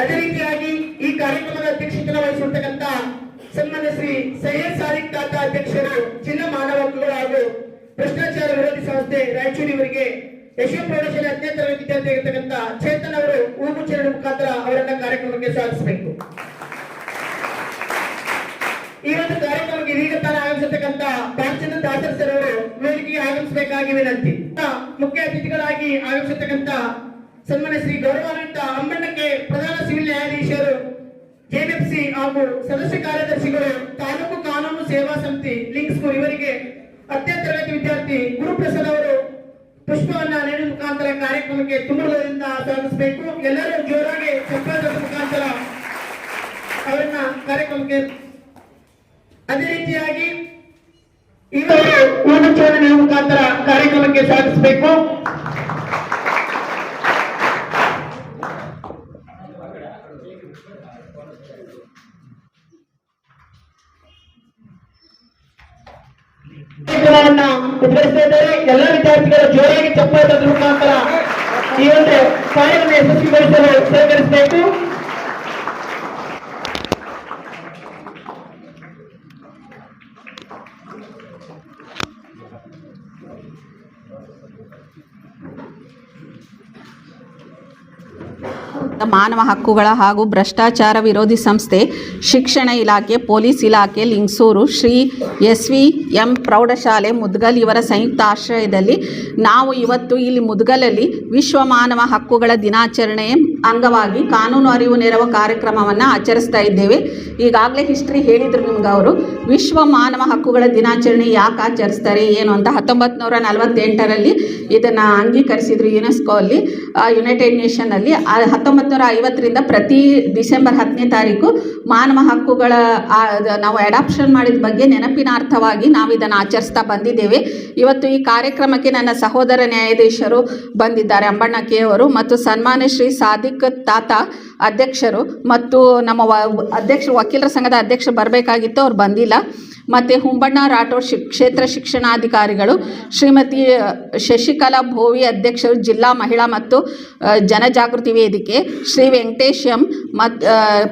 ಅದೇ ರೀತಿಯಾಗಿ ಈ ಕಾರ್ಯಕ್ರಮದ ಅಧ್ಯಕ್ಷತೆಯನ್ನು ವಹಿಸಿರ್ತಕ್ಕಂಥ ಸನ್ಮಾನ್ಯ ಶ್ರೀ ಸೈಯದ್ ಸಾರಿಕ್ ತಾತ ಅಧ್ಯಕ್ಷರು ಜಿಲ್ಲಾ ಮಾನವ ಹಕ್ಕುಗಳು ಹಾಗೂ ಭ್ರಷ್ಟಾಚಾರ ವಿರೋಧಿ ಸಂಸ್ಥೆ ರಾಯಚೂರು ಇವರಿಗೆ ಯಶೋ ಪ್ರೌಢಶಾಲೆ ಹತ್ತನೇ ತರಗತಿ ವಿದ್ಯಾರ್ಥಿ ಆಗಿರ್ತಕ್ಕಂಥ ಚೇತನ್ ಅವರು ಹೂಗುಚ್ಚರಣೆ ಮುಖಾಂತರ ಅವರನ್ನ ಕಾರ್ಯಕ್ರಮಕ್ಕೆ ಸ್ವಾಗತಿಸಬೇಕು. ಈ ಒಂದು ಕಾರ್ಯಕ್ರಮಕ್ಕೆ ಇದೀಗ ತಾನ ಆಗಮಿಸಿರ್ತಕ್ಕಂಥ ಬಾಲಚಂದ್ರ ದಾಸರ್ ಸರ್ ಅವರು ವೇದಿಕೆಗೆ ಆಗಮಿಸಬೇಕಾಗಿ ವಿನಂತಿ. ಮುಖ್ಯ ಅತಿಥಿಗಳಾಗಿ ಆಗಮಿಸಿರ್ತಕ್ಕಂಥ ಸನ್ಮಾನ್ಯ ಶ್ರೀ ಗೌರವಾನ್ವಿತ ಅಮ್ಮಣ್ಣಕ್ಕೆ ಪ್ರಧಾನ ಸಿವಿಲ್ ನ್ಯಾಯಾಧೀಶರು ಜೆಎಫ್ಸಿ ಹಾಗೂ ಸದಸ್ಯ ಕಾರ್ಯದರ್ಶಿಗಳು, ತಾಲೂಕು ಕಾನೂನು ಸೇವಾ ಸಮಿತಿ ಲಿಂಕ್ಸ್ಕೂರ್ ಇವರಿಗೆ ಹತ್ತನೇ ತರಗತಿ ವಿದ್ಯಾರ್ಥಿ ಗುರುಪ್ರಸಾದ್ ಅವರು ಪುಷ್ಪವನ್ನ ನೀಡುವ ಮುಖಾಂತರ ಕಾರ್ಯಕ್ರಮಕ್ಕೆ ತುಂಬುವುದರಿಂದ ಸ್ವಾಗತಿಸಬೇಕು. ಎಲ್ಲರೂ ಜೋರಾಗಿ ಚಪ್ಪಾಳೆ ಮುಖಾಂತರ ಅವರನ್ನ ಕಾರ್ಯಕ್ರಮಕ್ಕೆ ಅದೇ ರೀತಿಯಾಗಿ ಇವರು ಊಟಚೋದನೆ ಮುಖಾಂತರ ಕಾರ್ಯಕ್ರಮಕ್ಕೆ ಸ್ವಾಗತಿಸಬೇಕು. ಕಾರ್ಯಕ್ರಮವನ್ನ ಉದ್ಘಾಟಿಸ್ತಾ ಇದ್ದಾರೆ. ಎಲ್ಲ ವಿದ್ಯಾರ್ಥಿಗಳು ಜೋರಾಗಿ ಚಪ್ಪಾಳೆ ಮುಖಾಂತರ ಈ ಒಂದು ಕಾರ್ಯವನ್ನು ಯಶಸ್ವಿಗೊಳಿಸಲು ಸಹಕರಿಸಬೇಕು ಮಾನವ ಹಕ್ಕುಗಳ ಹಾಗೂ ಭ್ರಷ್ಟಾಚಾರ ವಿರೋಧಿ ಸಂಸ್ಥೆ, ಶಿಕ್ಷಣ ಇಲಾಖೆ, ಪೊಲೀಸ್ ಇಲಾಖೆ, Lingasuru, Shri S V M ಪ್ರೌಢಶಾಲೆ, ಮುದ್ಗಲ್ ಇವರ ಸಂಯುಕ್ತ ಆಶ್ರಯದಲ್ಲಿ ನಾವು ಇವತ್ತು ಇಲ್ಲಿ ಮುದ್ಗಲಲ್ಲಿ ವಿಶ್ವ ಮಾನವ ಹಕ್ಕುಗಳ ದಿನಾಚರಣೆ ಅಂಗವಾಗಿ ಕಾನೂನು ಅರಿವು ನೆರವು ಕಾರ್ಯಕ್ರಮವನ್ನು ಆಚರಿಸ್ತಾ ಇದ್ದೇವೆ. ಈಗಾಗಲೇ ಹಿಸ್ಟ್ರಿ ಹೇಳಿದರು ನಿಮ್ಗೆ ಅವರು. ವಿಶ್ವ ಮಾನವ ಹಕ್ಕುಗಳ ದಿನಾಚರಣೆ ಯಾಕೆ ಆಚರಿಸ್ತಾರೆ ಏನು ಅಂತ ಹತ್ತೊಂಬತ್ತು ನೂರ ನಲವತ್ತೆಂಟರಲ್ಲಿ ಇದನ್ನು ಅಂಗೀಕರಿಸಿದ್ರು ಯುನೆಸ್ಕೋ ಅಲ್ಲಿ ಯುನೈಟೆಡ್ ನೇಷನ್ನಲ್ಲಿ ಹತ್ತೊಂಬತ್ತು ನೂರ ಐವತ್ತರಿಂದ ಪ್ರತಿ ಡಿಸೆಂಬರ್ ಹತ್ತನೇ ತಾರೀಕು ಮಾನವ ಹಕ್ಕುಗಳ ನಾವು ಅಡಾಪ್ಷನ್ ಮಾಡಿದ ಬಗ್ಗೆ ನೆನಪಿನಾರ್ಥವಾಗಿ ನಾವು ಇದನ್ನು ಆಚರಿಸ್ತಾ ಬಂದಿದ್ದೇವೆ. ಇವತ್ತು ಈ ಕಾರ್ಯಕ್ರಮಕ್ಕೆ ನನ್ನ ಸಹೋದರ ನ್ಯಾಯಾಧೀಶರು ಬಂದಿದ್ದಾರೆ ಅಂಬಣ್ಣ ಕೆ ಅವರು ಮತ್ತು ಸನ್ಮಾನ್ಯ ಶ್ರೀ ಸಾದಿಕ್ ತಾತ ಅಧ್ಯಕ್ಷರು ಮತ್ತು ನಮ್ಮ ವ ಅಧ್ಯಕ್ಷರು ವಕೀಲರ ಸಂಘದ ಅಧ್ಯಕ್ಷರು ಬರಬೇಕಾಗಿತ್ತು ಅವ್ರು ಬಂದಿಲ್ಲ. ಮತ್ತು ಹುಂಬಣ್ಣ ರಾಠೋಡ್ ಶಿ ಕ್ಷೇತ್ರ ಶಿಕ್ಷಣಾಧಿಕಾರಿಗಳು, ಶ್ರೀಮತಿ ಶಶಿಕಲಾ ಭೋವಿ ಅಧ್ಯಕ್ಷರು ಜಿಲ್ಲಾ ಮಹಿಳಾ ಮತ್ತು ಜನಜಾಗೃತಿ ವೇದಿಕೆ, ಶ್ರೀ ವೆಂಕಟೇಶ್ ಎಂ ಮತ್ತು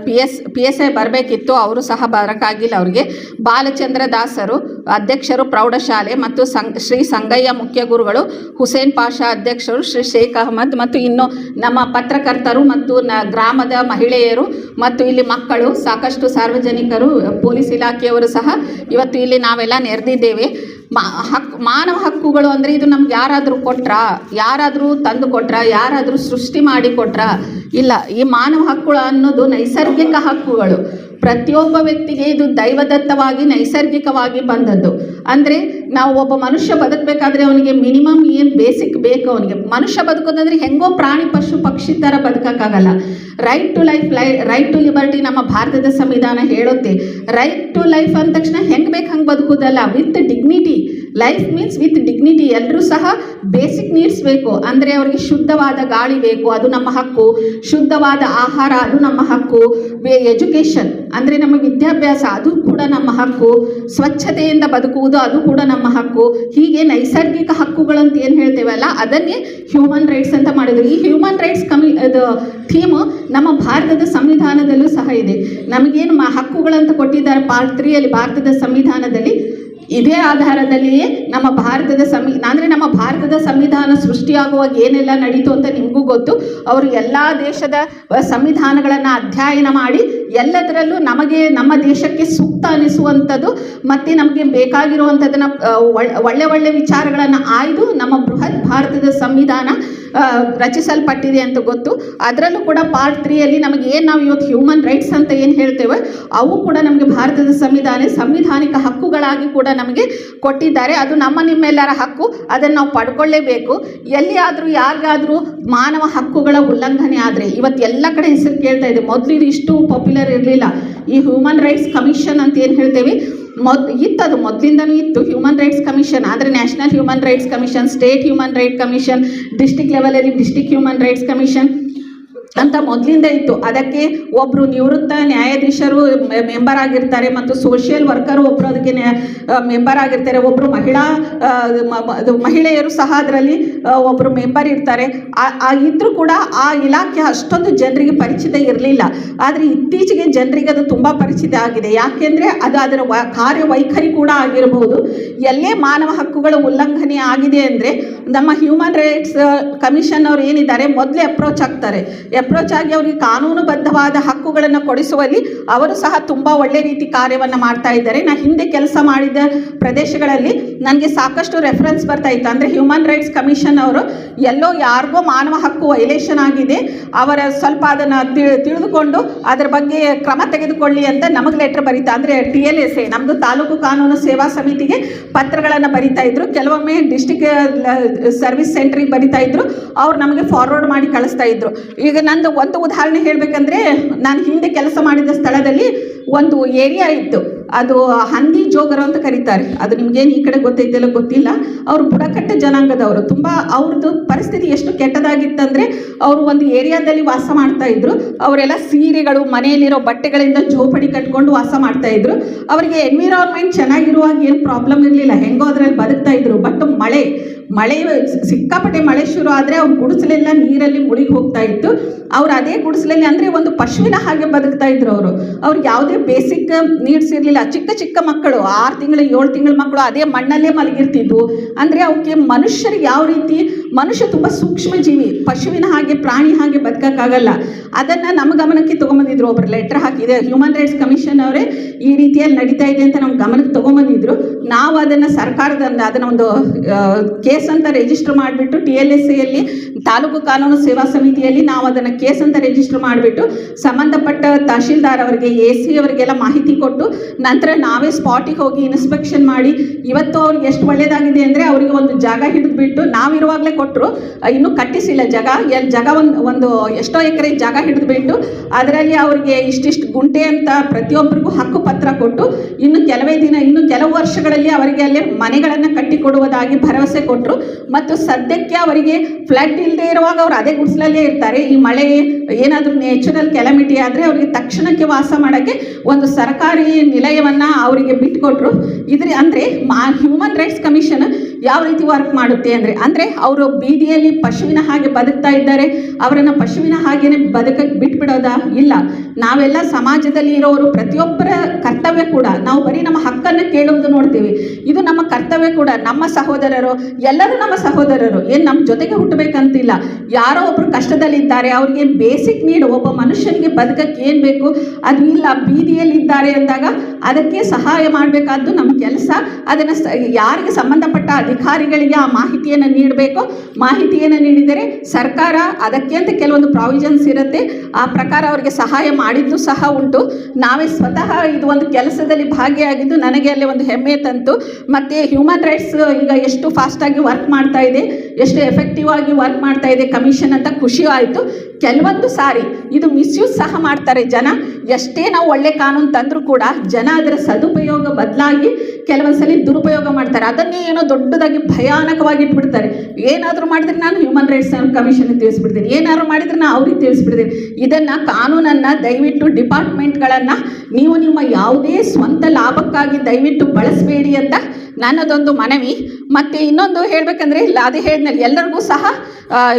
P S P S I ಬರಬೇಕಿತ್ತು, ಅವರು ಸಹ ಬರೋಕ್ಕಾಗಿಲ್ಲ ಅವರಿಗೆ. ಬಾಲಚಂದ್ರ ದಾಸರು ಅಧ್ಯಕ್ಷರು ಪ್ರೌಢಶಾಲೆ ಮತ್ತು ಸಂ ಶ್ರೀ ಸಂಗಯ್ಯ ಮುಖ್ಯ ಗುರುಗಳು, ಹುಸೇನ್ ಪಾಷಾ ಅಧ್ಯಕ್ಷರು ಶ್ರೀ ಶೇಖ್ ಅಹಮದ್ ಮತ್ತು ಇನ್ನು ನಮ್ಮ ಪತ್ರಕರ್ತರು ಮತ್ತು ನ, ಗ್ರಾಮದ ಮಹಿಳೆಯರು ಮತ್ತು ಇಲ್ಲಿ ಮಕ್ಕಳು, ಸಾಕಷ್ಟು ಸಾರ್ವಜನಿಕರು ಪೊಲೀಸ್ ಇಲಾಖೆಯವರು ಸಹ ಇವತ್ತು ಇಲ್ಲಿ ನಾವೆಲ್ಲ ನೆರೆದಿದ್ದೇವೆ. ಮಾ ಮಾನವ ಹಕ್ಕುಗಳು ಅಂದರೆ ಇದು ನಮ್ಗೆ ಯಾರಾದರೂ ಕೊಟ್ರಾ? ಯಾರಾದರೂ ತಂದು ಕೊಟ್ರ? ಯಾರಾದರೂ ಸೃಷ್ಟಿ ಮಾಡಿ ಕೊಟ್ರಾ? ಇಲ್ಲ, ಈ ಮಾನವ ಹಕ್ಕುಗಳು ಅನ್ನೋದು ನೈಸರ್ಗಿಕ ಹಕ್ಕುಗಳು. ಪ್ರತಿಯೊಬ್ಬ ವ್ಯಕ್ತಿಗೆ ಇದು ದೈವದತ್ತವಾಗಿ, ನೈಸರ್ಗಿಕವಾಗಿ ಬಂದದ್ದು. ಅಂದರೆ ನಾವು ಒಬ್ಬ ಮನುಷ್ಯ ಬದುಕಬೇಕಾದ್ರೆ ಅವನಿಗೆ ಮಿನಿಮಮ್ ಏನು ಬೇಸಿಕ್ ಬೇಕು ಅವನಿಗೆ. ಮನುಷ್ಯ ಬದುಕೋದಂದ್ರೆ ಹೆಂಗೋ ಪ್ರಾಣಿ, ಪಶು, ಪಕ್ಷಿ ಥರ ಬದುಕೋಕ್ಕಾಗಲ್ಲ. Right to life lie right to liberty ನಮ್ಮ ಭಾರತದ ಸಂವಿಧಾನ ಹೇಳುತ್ತೆ. ರೈಟ್ ಟು ಲೈಫ್ ಅಂದ ತಕ್ಷಣ ಹೆಂಗೆ ಬೇಕು ಹಂಗೆ ಬದುಕೋದಲ್ಲ. With dignity life means with dignity ಎಲ್ಲರೂ ಸಹ ಬೇಸಿಕ್ ನೀಡ್ಸ್ ಬೇಕು. ಅಂದರೆ ಅವರಿಗೆ ಶುದ್ಧವಾದ ಗಾಳಿ ಬೇಕು, ಅದು ನಮ್ಮ ಹಕ್ಕು. ಶುದ್ಧವಾದ ಆಹಾರ, ಅದು ನಮ್ಮ ಹಕ್ಕು. ಎಜುಕೇಷನ್ ಅಂದರೆ ನಮ್ಮ ವಿದ್ಯಾಭ್ಯಾಸ, ಅದು ಕೂಡ ನಮ್ಮ ಹಕ್ಕು. ಸ್ವಚ್ಛತೆಯಿಂದ ಬದುಕುವುದು, ಅದು ಕೂಡ ನಮ್ಮ ಹಕ್ಕು. ಹೀಗೆ ನೈಸರ್ಗಿಕ ಹಕ್ಕುಗಳಂತ ಏನು ಹೇಳ್ತೇವಲ್ಲ, ಅದನ್ನೇ ಹ್ಯೂಮನ್ ರೈಟ್ಸ್ ಅಂತ ಮಾಡಿದ್ರು. ಈ ಹ್ಯೂಮನ್ ರೈಟ್ಸ್ ಕಮಿ ಅದು ಥೀಮ್ ನಮ್ಮ ಭಾರತದ ಸಂವಿಧಾನದಲ್ಲೂ ಸಹ ಇದೆ. ನಮಗೇನು ಹಕ್ಕುಗಳಂತ ಕೊಟ್ಟಿದ್ದಾರೆ ಪಾರ್ಟ್ ತ್ರೀಯಲ್ಲಿ ಭಾರತದ ಸಂವಿಧಾನದಲ್ಲಿ ಇದೇ ಆಧಾರದಲ್ಲಿಯೇ ನಮ್ಮ ಭಾರತದ ಸಂವಿ ಅಂದರೆ ನಮ್ಮ ಭಾರತದ ಸಂವಿಧಾನ ಸೃಷ್ಟಿಯಾಗುವಾಗ ಏನೆಲ್ಲ ನಡೀತು ಅಂತ ನಿಮಗೂ ಗೊತ್ತು. ಅವರು ಎಲ್ಲ ದೇಶದ ಸಂವಿಧಾನಗಳನ್ನು ಅಧ್ಯಯನ ಮಾಡಿ ಎಲ್ಲದರಲ್ಲೂ ನಮಗೆ, ನಮ್ಮ ದೇಶಕ್ಕೆ ಸೂಕ್ತ ಅನಿಸುವಂಥದ್ದು ಮತ್ತು ನಮಗೆ ಬೇಕಾಗಿರುವಂಥದ್ದನ್ನು ಒಳ್ಳೆ ಒಳ್ಳೆ ವಿಚಾರಗಳನ್ನು ಆಯ್ದು ನಮ್ಮ ಬೃಹತ್ ಭಾರತದ ಸಂವಿಧಾನ ರಚಿಸಲ್ಪಟ್ಟಿದೆ ಅಂತ ಗೊತ್ತು. ಅದರಲ್ಲೂ ಕೂಡ ಪಾರ್ಟ್ ತ್ರೀಯಲ್ಲಿ ನಮಗೆ ಏನು ನಾವು ಇವತ್ತು ಹ್ಯೂಮನ್ ರೈಟ್ಸ್ ಅಂತ ಏನು ಹೇಳ್ತೇವೆ, ಅವು ಕೂಡ ನಮಗೆ ಭಾರತದ ಸಂವಿಧಾನ, ಸಂವಿಧಾನಿಕ ಹಕ್ಕುಗಳಾಗಿ ಕೂಡ ನಮಗೆ ಕೊಟ್ಟಿದ್ದಾರೆ. ಅದು ನಮ್ಮ ನಿಮ್ಮೆಲ್ಲರ ಹಕ್ಕು, ಅದನ್ನು ನಾವು ಪಡ್ಕೊಳ್ಳೇಬೇಕು. ಎಲ್ಲಿಯಾದರೂ ಯಾರಿಗಾದರೂ ಮಾನವ ಹಕ್ಕುಗಳ ಉಲ್ಲಂಘನೆ ಆದರೆ, ಇವತ್ತು ಎಲ್ಲ ಕಡೆ ಹೆಸರು ಕೇಳ್ತಾ ಇದೆ. ಮೊದಲು ಇದು ಇಷ್ಟು ಪಾಪ್ಯುಲರ್ ಇರಲಿಲ್ಲ. ಈ ಹ್ಯೂಮನ್ ರೈಟ್ಸ್ ಕಮಿಷನ್ ಅಂತ ಏನು ಹೇಳ್ತೇವೆ ಮೊದ್ ಇತ್ತು ಅದು ಮೊದಲಿಂದನೂ ಇತ್ತು ಹ್ಯೂಮನ್ ರೈಟ್ಸ್ ಕಮಿಷನ್ ಆದರೆ national human rights commission state human right commission district ಲೆವೆಲಲ್ಲಿ ಡಿಸ್ಟಿಕ್ ಹ್ಯೂಮನ್ ರೈಟ್ಸ್ ಕಮಿಷನ್ ಅಂತ ಮೊದಲಿಂದ ಇತ್ತು. ಅದಕ್ಕೆ ಒಬ್ಬರು ನಿವೃತ್ತ ನ್ಯಾಯಾಧೀಶರು ಮೆಂಬರ್ ಆಗಿರ್ತಾರೆ ಮತ್ತು ಸೋಷಿಯಲ್ ವರ್ಕರ್ ಒಬ್ಬರು ಅದಕ್ಕೆ ಮೆಂಬರ್ ಆಗಿರ್ತಾರೆ. ಒಬ್ಬರು ಮಹಿಳಾ ಮಹಿಳೆಯರು ಸಹ ಅದರಲ್ಲಿ ಒಬ್ಬರು ಮೆಂಬರ್ ಇರ್ತಾರೆ. ಇದ್ರೂ ಕೂಡ ಆ ಇಲಾಖೆ ಅಷ್ಟೊಂದು ಜನರಿಗೆ ಪರಿಚಿತ ಇರಲಿಲ್ಲ. ಆದರೆ ಇತ್ತೀಚೆಗೆ ಜನರಿಗೆ ಅದು ತುಂಬ ಪರಿಚಿತ ಆಗಿದೆ. ಯಾಕೆಂದರೆ ಅದು ಅದರ ವ, ಕಾರ್ಯವೈಖರಿ ಕೂಡ ಆಗಿರಬಹುದು ಎಲ್ಲೇ ಮಾನವ ಹಕ್ಕುಗಳ ಉಲ್ಲಂಘನೆ ಆಗಿದೆ ಅಂದರೆ ನಮ್ಮ ಹ್ಯೂಮನ್ ರೈಟ್ಸ್ ಕಮಿಷನ್ ಅವ್ರು ಏನಿದ್ದಾರೆ, ಮೊದಲೇ ಅಪ್ರೋಚ್ ಆಗ್ತಾರೆ. ಅಪ್ರೋಚ್ ಆಗಿ ಅವರಿಗೆ ಕಾನೂನುಬದ್ಧವಾದ ಹಕ್ಕುಗಳನ್ನು ಕೊಡಿಸುವಲ್ಲಿ ಅವರು ಸಹ ತುಂಬ ಒಳ್ಳೆ ರೀತಿ ಕಾರ್ಯವನ್ನು ಮಾಡ್ತಾ ಇದ್ದಾರೆ. ನಾ ಹಿಂದೆ ಕೆಲಸ ಮಾಡಿದ ಪ್ರದೇಶಗಳಲ್ಲಿ ನನಗೆ ಸಾಕಷ್ಟು ರೆಫರೆನ್ಸ್ ಬರ್ತಾ ಇತ್ತು. ಅಂದರೆ ಹ್ಯೂಮನ್ ರೈಟ್ಸ್ ಕಮಿಷನ್ ಅವರು ಎಲ್ಲೋ ಯಾರಿಗೋ ಮಾನವ ಹಕ್ಕು ವೈಲೇಷನ್ ಆಗಿದೆ. ಅವರ ಸ್ವಲ್ಪ ಅದನ್ನು ತಿಳಿದುಕೊಂಡು ಅದರ ಬಗ್ಗೆ ಕ್ರಮ ತೆಗೆದುಕೊಳ್ಳಿ ಅಂತ ನಮಗೆ ಲೆಟರ್ ಬರೀತಾ ಅಂದರೆ ಟಿ ಎಲ್ ಎಸ್ ಎ ನಮ್ಮದು ತಾಲೂಕು ಕಾನೂನು ಸೇವಾ ಸಮಿತಿಗೆ ಪತ್ರಗಳನ್ನು ಬರಿತಾ ಇದ್ರು. ಕೆಲವೊಮ್ಮೆ ಡಿಸ್ಟಿಕ್ ಸರ್ವಿಸ್ ಸೆಂಟ್ರಿಗೆ ಬರಿತಾ ಇದ್ರು. ಅವ್ರು ನಮಗೆ ಫಾರ್ವರ್ಡ್ ಮಾಡಿ ಕಳಿಸ್ತಾ ಇದ್ರು. ಈಗ ನಂದು ಒಂದು ಉದಾಹರಣೆ ಹೇಳಬೇಕಂದ್ರೆ, ನಾನು ಹಿಂದೆ ಕೆಲಸ ಮಾಡಿದ ಸ್ಥಳದಲ್ಲಿ ಒಂದು ಏರಿಯಾ ಇತ್ತು. ಅದು ಹಂದಿ ಜೋಗರು ಅಂತ ಕರೀತಾರೆ. ಅದು ನಿಮ್ಗೇನು ಈ ಕಡೆ ಗೊತ್ತೈತೆಲ್ಲ ಗೊತ್ತಿಲ್ಲ. ಅವರು ಬುಡಕಟ್ಟು ಜನಾಂಗದವರು. ತುಂಬ ಅವ್ರದ್ದು ಪರಿಸ್ಥಿತಿ ಎಷ್ಟು ಕೆಟ್ಟದಾಗಿತ್ತಂದ್ರೆ ಅವರು ಒಂದು ಏರಿಯಾದಲ್ಲಿ ವಾಸ ಮಾಡ್ತಾ ಇದ್ರು. ಅವರೆಲ್ಲ ಸೀರೆಗಳು, ಮನೆಯಲ್ಲಿರೋ ಬಟ್ಟೆಗಳಿಂದ ಜೋಪಡಿ ಕಟ್ಕೊಂಡು ವಾಸ ಮಾಡ್ತಾ ಇದ್ರು. ಅವರಿಗೆ ಎನ್ವಿರಾನ್ಮೆಂಟ್ ಚೆನ್ನಾಗಿರುವಾಗ ಏನು ಪ್ರಾಬ್ಲಮ್ ಇರಲಿಲ್ಲ. ಹೆಂಗೋ ಅದ್ರಲ್ಲಿ ಬದುಕ್ತಾ ಇದ್ರು. ಬಟ್ ಮಳೆ ಮಳೆ ಸಿಕ್ಕಾಪಟ್ಟೆ ಮಳೆ ಶುರು ಆದರೆ ಅವ್ರ ಗುಡಿಸಲೆಲ್ಲ ನೀರಲ್ಲಿ ಮುಳುಗಿ ಹೋಗ್ತಾ ಇತ್ತು. ಅವ್ರು ಅದೇ ಗುಡಿಸಲಲ್ಲಿ ಅಂದರೆ ಒಂದು ಪಶುವಿನ ಹಾಗೆ ಬದುಕ್ತಾ ಇದ್ರು ಅವರು. ಅವ್ರಿಗೆ ಯಾವುದೇ ಬೇಸಿಕ್ ನೀಡ್ಸ್ ಇರಲಿಲ್ಲ. ಚಿಕ್ಕ ಚಿಕ್ಕ ಮಕ್ಕಳು, ಆರು ತಿಂಗಳು, ಏಳು ತಿಂಗಳ ಮಕ್ಕಳು ಅದೇ ಮಣ್ಣಲ್ಲೇ ಮಲಗಿರ್ತಿದ್ವು. ಅಂದರೆ ಅವಕ್ಕೆ ಮನುಷ್ಯರು ಯಾವ ರೀತಿ, ಮನುಷ್ಯ ತುಂಬ ಸೂಕ್ಷ್ಮ ಜೀವಿ ಪಶುವಿನ ಹಾಗೆ ಪ್ರಾಣಿ ಹಾಗೆ ಬದುಕಕ್ಕಾಗಲ್ಲ. ಅದನ್ನು ನಮ್ಮ ಗಮನಕ್ಕೆ ತೊಗೊಂಬಂದಿದ್ರು ಒಬ್ಬರು ಲೆಟ್ರ್ ಹಾಕಿದೆ. ಹ್ಯೂಮನ್ ರೈಟ್ಸ್ ಕಮಿಷನ್ ಅವರೇ ಈ ರೀತಿಯಲ್ಲಿ ನಡೀತಾ ಇದೆ ಅಂತ ನಮ್ಮ ಗಮನಕ್ಕೆ ತೊಗೊಂಬಂದಿದ್ರು. ನಾವು ಅದನ್ನು ಸರ್ಕಾರದ ಅದನ್ನು ಒಂದು ಕೇಸ್ ಅಂತ ರಿಜಿಸ್ಟರ್ ಮಾಡಿಬಿಟ್ಟು ಟಿ ಎಲ್ ಎಸ್ ಎಲ್ಲಿ ತಾಲೂಕು ಕಾನೂನು ಸೇವಾ ಸಮಿತಿಯಲ್ಲಿ ನಾವು ಅದನ್ನು ಕೇಸ್ ಅಂತ ರಿಜಿಸ್ಟರ್ ಮಾಡಿಬಿಟ್ಟು ಸಂಬಂಧಪಟ್ಟ ತಹಶೀಲ್ದಾರ್ ಅವರಿಗೆ, ಎ ಸಿ ಅವರಿಗೆಲ್ಲ ಮಾಹಿತಿ ಕೊಟ್ಟು ನಂತರ ನಾವೇ ಸ್ಪಾಟಿಗೆ ಹೋಗಿ ಇನ್ಸ್ಪೆಕ್ಷನ್ ಮಾಡಿ, ಇವತ್ತು ಅವ್ರಿಗೆ ಎಷ್ಟು ಒಳ್ಳೇದಾಗಿದೆ ಅಂದರೆ ಅವರಿಗೆ ಒಂದು ಜಾಗ ಹಿಡಿದ್ಬಿಟ್ಟು ನಾವಿರುವಾಗಲೇ ಕೊಟ್ಟರು ಇನ್ನೂ ಕಟ್ಟಿಸಿಲ್ಲ ಜಾಗ ಎಲ್ಲಿ ಜಾಗ ಒಂದು ಒಂದು ಎಷ್ಟೋ ಎಕರೆ ಜಾಗ ಹಿಡಿದ್ಬಿಟ್ಟು ಅದರಲ್ಲಿ ಅವರಿಗೆ ಇಷ್ಟಿಷ್ಟು ಗುಂಟೆ ಅಂತ ಪ್ರತಿಯೊಬ್ಬರಿಗೂ ಹಕ್ಕು ಪತ್ರ ಕೊಟ್ಟು ಇನ್ನು ಕೆಲವೇ ದಿನ, ಇನ್ನು ಕೆಲವು ವರ್ಷಗಳಲ್ಲಿ ಅವರಿಗೆ ಅಲ್ಲೇ ಮನೆಗಳನ್ನು ಕಟ್ಟಿಕೊಡುವುದಾಗಿ ಭರವಸೆ ಕೊಟ್ಟರು ಮತ್ತು ಸದ್ಯಕ್ಕೆ ಅವರಿಗೆ ಫ್ಲಡ್ ಇಲ್ಲದೆ ಇರುವಾಗ ಅವರು ಅದೇ ಗುಡಿಸಲಲ್ಲೇ ಇರ್ತಾರೆ. ಈ ಮಳೆ ಏನಾದರೂ ನ್ಯಾಚುರಲ್ ಕೆಲಮಿಟಿ ಆದರೆ ಅವರಿಗೆ ತಕ್ಷಣಕ್ಕೆ ವಾಸ ಮಾಡೋಕ್ಕೆ ಒಂದು ಸರ್ಕಾರಿ ನಿಲಯವನ್ನು ಅವರಿಗೆ ಬಿಟ್ಟುಕೊಟ್ರು ಇದ್ರ ಅಂದರೆ ಮಾ ಹ್ಯೂಮನ್ ರೈಟ್ಸ್ ಕಮಿಷನ್ ಯಾವ ರೀತಿ ವರ್ಕ್ ಮಾಡುತ್ತೆ ಅಂದರೆ ಅಂದರೆ ಅವರು ಬೀದಿಯಲ್ಲಿ ಪಶುವಿನ ಹಾಗೆ ಬದುಕ್ತಾ ಇದ್ದಾರೆ. ಅವರನ್ನು ಪಶುವಿನ ಹಾಗೇನೆ ಬದುಕಕ್ಕೆ ಬಿಟ್ಬಿಡೋದಾ? ಇಲ್ಲ. ನಾವೆಲ್ಲ ಸಮಾಜದಲ್ಲಿ ಇರೋರು ಪ್ರತಿಯೊಬ್ಬರ ಕರ್ತವ್ಯ ಕೂಡ ನಾವು ಬರೀ ನಮ್ಮ ಹಕ್ಕನ್ನು ಕೇಳುವುದು ನೋಡ್ತೀವಿ. ಇದು ನಮ್ಮ ಕರ್ತವ್ಯ ಕೂಡ. ನಮ್ಮ ಸಹೋದರರು ಎಲ್ಲರೂ ನಮ್ಮ ಸಹೋದರರು. ಏನು ನಮ್ಮ ಜೊತೆಗೆ ಹುಟ್ಟಬೇಕಂತಿಲ್ಲ. ಯಾರೋ ಒಬ್ರು ಕಷ್ಟದಲ್ಲಿದ್ದಾರೆ. ಅವ್ರಿಗೆ ಬೇಸಿಕ್ ನೀಡ್ ಒಬ್ಬ ಮನುಷ್ಯನಿಗೆ ಬದುಕಕ್ಕೆ ಏನು ಬೇಕು? ಅದು ಇಲ್ಲ, ಬೀದಿಯಲ್ಲಿದ್ದಾರೆ ಅಂದಾಗ ಅದಕ್ಕೆ ಸಹಾಯ ಮಾಡಬೇಕಾದ್ದು ನಮ್ಮ ಕೆಲಸ. ಅದನ್ನು ಯಾರಿಗೆ ಸಂಬಂಧಪಟ್ಟ ಅಧಿಕಾರಿಗಳಿಗೆ ಆ ಮಾಹಿತಿಯನ್ನು ನೀಡಬೇಕು, ಮಾಹಿತಿಯನ್ನು ನೀಡಿದರೆ ಸರ್ಕಾರ ಅದಕ್ಕೆ ಅಂತ ಕೆಲವೊಂದು ಪ್ರಾವಿಷನ್ಸ್ ಇರುತ್ತೆ. ಆ ಪ್ರಕಾರ ಅವರಿಗೆ ಸಹಾಯ ಮಾಡಿದ್ದು ಸಹ ಉಂಟು. ನಾವೇ ಸ್ವತಃ ಇದು ಒಂದು ಕೆಲಸದಲ್ಲಿ ಭಾಗಿಯಾಗಿದ್ದು ನನಗೆ ಅಲ್ಲಿ ಒಂದು ಹೆಮ್ಮೆ ತಂತು. ಮತ್ತು ಹ್ಯೂಮನ್ ರೈಟ್ಸ್ ಈಗ ಎಷ್ಟು ಫಾಸ್ಟಾಗಿ ವರ್ಕ್ ಮಾಡ್ತಾ ಇದೆ, ಎಷ್ಟು ಎಫೆಕ್ಟಿವ್ ಆಗಿ ವರ್ಕ್ ಮಾಡ್ತಾ ಇದೆ ಕಮಿಷನ್ ಅಂತ ಖುಷಿ ಆಯಿತು. ಕೆಲವೊಂದು ಸಾರಿ ಇದು ಮಿಸ್ಯೂಸ್ ಸಹ ಮಾಡ್ತಾರೆ ಜನ. ಎಷ್ಟೇ ನಾವು ಒಳ್ಳೆ ಕಾನೂನು ತಂದರೂ ಕೂಡ ಜನ ಅದರ ಸದುಪಯೋಗ ಬದಲಾಗಿ ಕೆಲವೊಂದು ಸಲ ದುರುಪಯೋಗ ಮಾಡ್ತಾರೆ. ಅದನ್ನೇ ಏನೋ ದೊಡ್ಡದಾಗಿ ಭಯಾನಕವಾಗಿ ಇಟ್ಬಿಡ್ತಾರೆ. ಏನಾದರೂ ಮಾಡಿದ್ರೆ ನಾನು ಹ್ಯೂಮನ್ ರೈಟ್ಸ್ ಕಮಿಷನ್ ತಿಳಿಸ್ಬಿಡ್ತೀನಿ. ಏನಾದರೂ ಮಾಡಿದ್ರೆ ನಾನು ಅವ್ರಿಗೆ ತಿಳಿಸ್ಬಿಡ್ತೀನಿ. ಇದನ್ನು ಕಾನೂನನ್ನು ದಯವಿಟ್ಟು ಡಿಪಾರ್ಟ್ಮೆಂಟ್ಗಳನ್ನು ನೀವು ನಿಮ್ಮ ಯಾವುದೇ ಸ್ವಂತ ಲಾಭಕ್ಕಾಗಿ ದಯವಿಟ್ಟು ಬಳಸಬೇಡಿ ಅಂತ ನನ್ನದೊಂದು ಮನವಿ. ಮತ್ತು ಇನ್ನೊಂದು ಹೇಳಬೇಕಂದ್ರೆ ಇಲ್ಲ, ಅದೇ ಹೇಳಿದ್ನಲ್ಲಿ, ಎಲ್ಲರಿಗೂ ಸಹ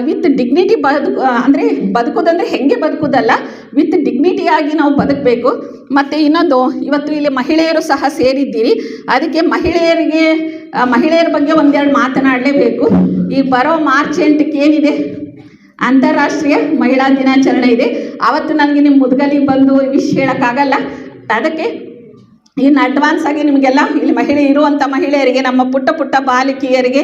ವಿತ್ ಡಿಗ್ನಿಟಿ ಬದುಕು ಅಂದರೆ ಬದುಕೋದಂದರೆ ಹೆಂಗೆ ಬದುಕೋದಲ್ಲ ವಿತ್ ಡಿಗ್ನಿಟಿಯಾಗಿ ನಾವು ಬದುಕಬೇಕು. ಮತ್ತು ಇನ್ನೊಂದು, ಇವತ್ತು ಇಲ್ಲಿ ಮಹಿಳೆಯರು ಸಹ ಸೇರಿದ್ದೀರಿ. ಅದಕ್ಕೆ ಮಹಿಳೆಯರಿಗೆ ಮಹಿಳೆಯರ ಬಗ್ಗೆ ಒಂದೆರಡು ಮಾತನಾಡಲೇಬೇಕು. ಈ ಬರೋ ಮಾರ್ಚ್ ಎಂಟಕ್ಕೆ ಏನಿದೆ? ಅಂತಾರಾಷ್ಟ್ರೀಯ ಮಹಿಳಾ ದಿನಾಚರಣೆ ಇದೆ. ಆವತ್ತು ನನಗೆ ನಿಮ್ಮ ಮುದ್ಗಲಿಗೆ ಬಂದು ವಿಶ್ ಹೇಳೋಕ್ಕಾಗಲ್ಲ. ಅದಕ್ಕೆ ಇನ್ನು ಅಡ್ವಾನ್ಸ್ ಆಗಿ ನಿಮಗೆಲ್ಲ ಇಲ್ಲಿ ಮಹಿಳೆ ಇರುವಂಥ ಮಹಿಳೆಯರಿಗೆ, ನಮ್ಮ ಪುಟ್ಟ ಪುಟ್ಟ ಬಾಲಕಿಯರಿಗೆ,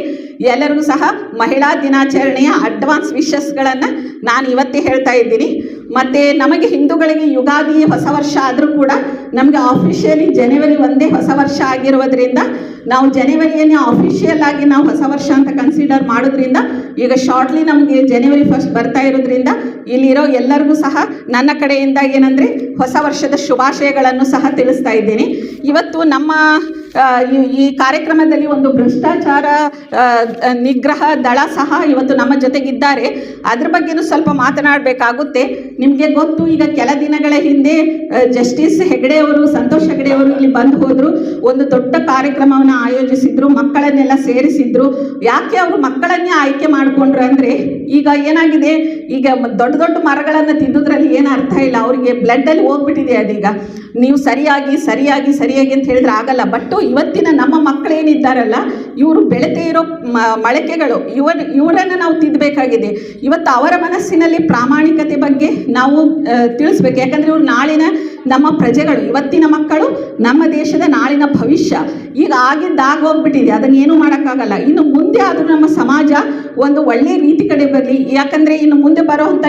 ಎಲ್ಲರಿಗೂ ಸಹ ಮಹಿಳಾ ದಿನಾಚರಣೆಯ ಅಡ್ವಾನ್ಸ್ ವಿಶಸ್ಗಳನ್ನು ನಾನು ಇವತ್ತೇ ಹೇಳ್ತಾ ಇದ್ದೀನಿ. ಮತ್ತು ನಮಗೆ ಹಿಂದೂಗಳಿಗೆ ಯುಗಾದಿ ಹೊಸ ವರ್ಷ ಆದರೂ ಕೂಡ ನಮಗೆ ಆಫಿಷಿಯಲಿ ಜನವರಿ ಒಂದೇ ಹೊಸ ವರ್ಷ ಆಗಿರುವುದರಿಂದ ನಾವು ಜನವರಿಯನ್ನೇ ಆಫಿಷಿಯಲ್ ಆಗಿ ನಾವು ಹೊಸ ವರ್ಷ ಅಂತ ಕನ್ಸಿಡರ್ ಮಾಡೋದ್ರಿಂದ ಈಗ ಶಾರ್ಟ್ಲಿ ನಮಗೆ ಜನವರಿ ಫಸ್ಟ್ ಬರ್ತಾ ಇರೋದ್ರಿಂದ ಇಲ್ಲಿರೋ ಎಲ್ಲರಿಗೂ ಸಹ ನನ್ನ ಕಡೆಯಿಂದ ಏನಂದರೆ ಹೊಸ ವರ್ಷದ ಶುಭಾಶಯಗಳನ್ನು ಸಹ ತಿಳಿಸ್ತಾ ಇದ್ದೀನಿ. ಇವತ್ತು ನಮ್ಮ ಈ- ಕಾರ್ಯಕ್ರಮದಲ್ಲಿ ಒಂದು ಭ್ರಷ್ಟಾಚಾರ ನಿಗ್ರಹ ದಳ ಸಹ ಇವತ್ತು ನಮ್ಮ ಜೊತೆಗಿದ್ದಾರೆ. ಅದ್ರ ಬಗ್ಗೆನೂ ಸ್ವಲ್ಪ ಮಾತನಾಡಬೇಕಾಗುತ್ತೆ. ನಿಮಗೆ ಗೊತ್ತು, ಈಗ ಕೆಲ ದಿನಗಳ ಹಿಂದೆ ಜಸ್ಟಿಸ್ ಹೆಗಡೆ ಅವರು, ಸಂತೋಷ್ ಹೆಗಡೆ ಅವರು ಇಲ್ಲಿ ಬಂದು ಹೋದರು. ಒಂದು ದೊಡ್ಡ ಕಾರ್ಯಕ್ರಮವನ್ನು ಆಯೋಜಿಸಿದ್ರು, ಮಕ್ಕಳನ್ನೆಲ್ಲ ಸೇರಿಸಿದ್ರು. ಯಾಕೆ ಅವರು ಮಕ್ಕಳನ್ನೇ ಆಯ್ಕೆ ಮಾಡಿಕೊಂಡ್ರು ಅಂದರೆ, ಈಗ ಏನಾಗಿದೆ? ಈಗ ದೊಡ್ಡ ದೊಡ್ಡ ಮರಗಳನ್ನು ತಿನ್ನೋದ್ರಲ್ಲಿ ಏನು ಅರ್ಥ ಇಲ್ಲ. ಅವರಿಗೆ ಬ್ಲಡ್ಡಲ್ಲಿ ಹೋಗ್ಬಿಟ್ಟಿದೆ ಅದೀಗ. ನೀವು ಸರಿಯಾಗಿ ಸರಿಯಾಗಿ ಸರಿಯಾಗಿ ಅಂತ ಹೇಳಿದ್ರೆ ಆಗಲ್ಲ. ಬಟ್ ಇವತ್ತಿನ ನಮ್ಮ ಮಕ್ಕಳೇನಿದ್ದಾರಲ್ಲ, ಇವರು ಬೆಳೆದೇ ಇರೋ ಮಳಕೆಗಳು ಇವ ಇವರ್ ಇವರನ್ನು ನಾವು ತಿದ್ದಬೇಕಾಗಿದೆ ಇವತ್ತು ಅವರ ಮನಸ್ಸಿನಲ್ಲಿ ಪ್ರಾಮಾಣಿಕತೆ ಬಗ್ಗೆ ನಾವು ತಿಳಿಸ್ಬೇಕು. ಯಾಕಂದರೆ ಇವರು ನಾಳಿನ ನಮ್ಮ ಪ್ರಜೆಗಳು, ಇವತ್ತಿನ ಮಕ್ಕಳು ನಮ್ಮ ದೇಶದ ನಾಳಿನ ಭವಿಷ್ಯ. ಈಗ ಆಗಿದ್ದಾಗೋಗ್ಬಿಟ್ಟಿದೆ ಅದನ್ನ ಏನೂ ಮಾಡೋಕ್ಕಾಗಲ್ಲ. ಇನ್ನು ಮುಂದೆ ಆದರೂ ನಮ್ಮ ಸಮಾಜ ಒಂದು ಒಳ್ಳೆಯ ರೀತಿ ಕಡೆ ಬರಲಿ. ಯಾಕಂದರೆ ಇನ್ನು ಮುಂದೆ ಬರುವಂಥ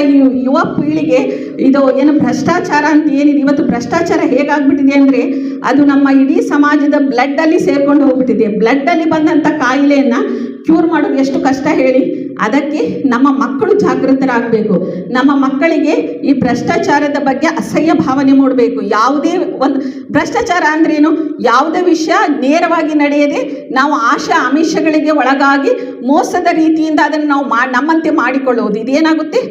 ಯುವ ಪೀಳಿಗೆ ಇದು ಏನು ಭ್ರಷ್ಟಾಚಾರ ಅಂತ ಏನಿದೆ, ಇವತ್ತು ಭ್ರಷ್ಟಾಚಾರ ಹೇಗಾಗ್ಬಿಟ್ಟಿದೆ ಅಂದರೆ ಅದು ನಮ್ಮ ಇಡೀ ಸಮಾಜದ ಬ್ಲಡ್ಡಲ್ಲಿ ಸೇರ್ಕೊಂಡು ಹೋಗ್ಬಿಟ್ಟಿದೆ. ಬ್ಲಡ್ಡಲ್ಲಿ ಬಂದಂಥ ಕಾಯಿಲೆಯನ್ನು ಕ್ಯೂರ್ ಮಾಡೋದು ಎಷ್ಟು ಕಷ್ಟ ಹೇಳಿ? ಅದಕ್ಕೆ ನಮ್ಮ ಮಕ್ಕಳು ಜಾಗೃತರಾಗಬೇಕು. ನಮ್ಮ ಮಕ್ಕಳಿಗೆ ಈ ಭ್ರಷ್ಟಾಚಾರದ ಬಗ್ಗೆ ಅಸಹ್ಯ ಭಾವನೆ ಮೂಡಬೇಕು. ಯಾವುದೇ ಒಂದು ಭ್ರಷ್ಟಾಚಾರ ಅಂದ್ರೇನು? ಯಾವುದೇ ವಿಷಯ ನೇರವಾಗಿ ನಡೆಯದೆ ನಾವು ಆಶಾ ಆಮಿಷಗಳಿಗೆ ಒಳಗಾಗಿ ಮೋಸದ ರೀತಿಯಿಂದ ಅದನ್ನು ನಾವು ಮಾ, ನಮ್ಮಂತೆ ಮಾಡಿಕೊಳ್ಳುವುದು. ಇದೇನಾಗುತ್ತೆ?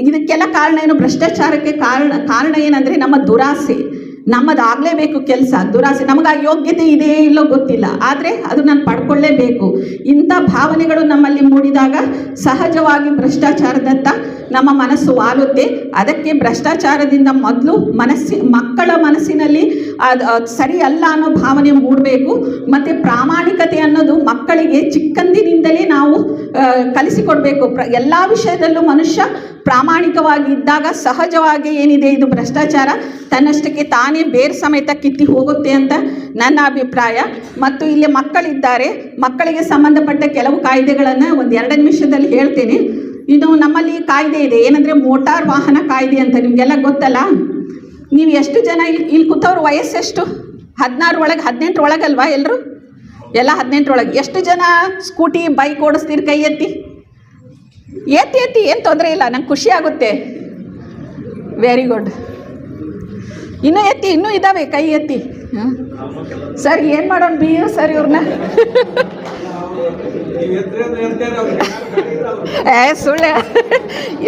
ಇದಕ್ಕೆಲ್ಲ ಕಾರಣ ಏನು? ಭ್ರಷ್ಟಾಚಾರಕ್ಕೆ ಕಾರಣ ಕಾರಣ ಏನಂದರೆ ನಮ್ಮ ದುರಾಸೆ. ನಮ್ಮದಾಗಲೇಬೇಕು ಕೆಲಸ. ದುರಾಸೆ ನಮಗೆ ಆ ಯೋಗ್ಯತೆ ಇದೆಯೇ ಇಲ್ಲೋ ಗೊತ್ತಿಲ್ಲ. ಆದರೆ ಅದು ನಾನು ಪಡ್ಕೊಳ್ಳೇಬೇಕು. ಇಂಥ ಭಾವನೆಗಳು ನಮ್ಮಲ್ಲಿ ಮೂಡಿದಾಗ ಸಹಜವಾಗಿ ಭ್ರಷ್ಟಾಚಾರದತ್ತ ನಮ್ಮ ಮನಸ್ಸು ವಾಲುತ್ತೆ. ಅದಕ್ಕೆ ಭ್ರಷ್ಟಾಚಾರದಿಂದ ಮೊದಲು ಮನಸ್ಸಿ, ಮಕ್ಕಳ ಮನಸ್ಸಿನಲ್ಲಿ ಅದು ಸರಿ ಅಲ್ಲ ಅನ್ನೋ ಭಾವನೆ ಮೂಡಬೇಕು. ಮತ್ತು ಪ್ರಾಮಾಣಿಕತೆ ಅನ್ನೋದು ಮಕ್ಕಳಿಗೆ ಚಿಕ್ಕಂದಿನಿಂದಲೇ ನಾವು ಕಲಿಸಿಕೊಡ್ಬೇಕು. ಪ್ರ, ಎಲ್ಲ ವಿಷಯದಲ್ಲೂ ಮನುಷ್ಯ ಪ್ರಾಮಾಣಿಕವಾಗಿ ಇದ್ದಾಗ ಸಹಜವಾಗಿ ಏನಿದೆ ಇದು ಭ್ರಷ್ಟಾಚಾರ? ತನ್ನಷ್ಟಕ್ಕೆ ತಾನೇ ಬೇರೆ ಸಮೇತ ಕಿತ್ತಿ ಹೋಗುತ್ತೆ ಅಂತ ನನ್ನ ಅಭಿಪ್ರಾಯ. ಮತ್ತು ಇಲ್ಲಿ ಮಕ್ಕಳಿದ್ದಾರೆ. ಮಕ್ಕಳಿಗೆ ಸಂಬಂಧಪಟ್ಟ ಕೆಲವು ಕಾಯ್ದೆಗಳನ್ನು ಒಂದು ಎರಡು ನಿಮಿಷದಲ್ಲಿ ಹೇಳ್ತೇನೆ. ಇದು ನಮ್ಮಲ್ಲಿ ಕಾಯ್ದೆ ಇದೆ. ಏನಂದರೆ ಮೋಟಾರ್ ವಾಹನ ಕಾಯ್ದೆ ಅಂತ ನಿಮಗೆಲ್ಲ ಗೊತ್ತಲ್ಲ? ನೀವು ಎಷ್ಟು ಜನ ಇಲ್ಲಿ ಇಲ್ಲಿ ಕೂತವ್ರ? ವಯಸ್ಸೆಷ್ಟು ಹದಿನಾರು ಒಳಗೆ, ಹದಿನೆಂಟು ಒಳಗಲ್ವಾ ಎಲ್ಲರೂ ಎಲ್ಲ ಹದಿನೆಂಟರೊಳಗೆ ಎಷ್ಟು ಜನ ಸ್ಕೂಟಿ, ಬೈಕ್ ಓಡಿಸ್ತೀರಿ ಕೈ ಎತ್ತಿ? ಎತ್ತಿ ಎತ್ತಿ ಏನು ತೊಂದರೆ ಇಲ್ಲ, ನಂಗೆ ಖುಷಿ ಆಗುತ್ತೆ. ವೆರಿ ಗುಡ್ ಇನ್ನೂ ಎತ್ತಿ, ಇನ್ನೂ ಇದ್ದಾವೆ ಕೈ ಎತ್ತಿ. ಹ್ಞೂ ಸರ್ ಏನು ಮಾಡೋಣ ಬಿ ಯು ಸರ್ ಇವ್ರನ್ನ ಏ, ಸುಳ್ಳ.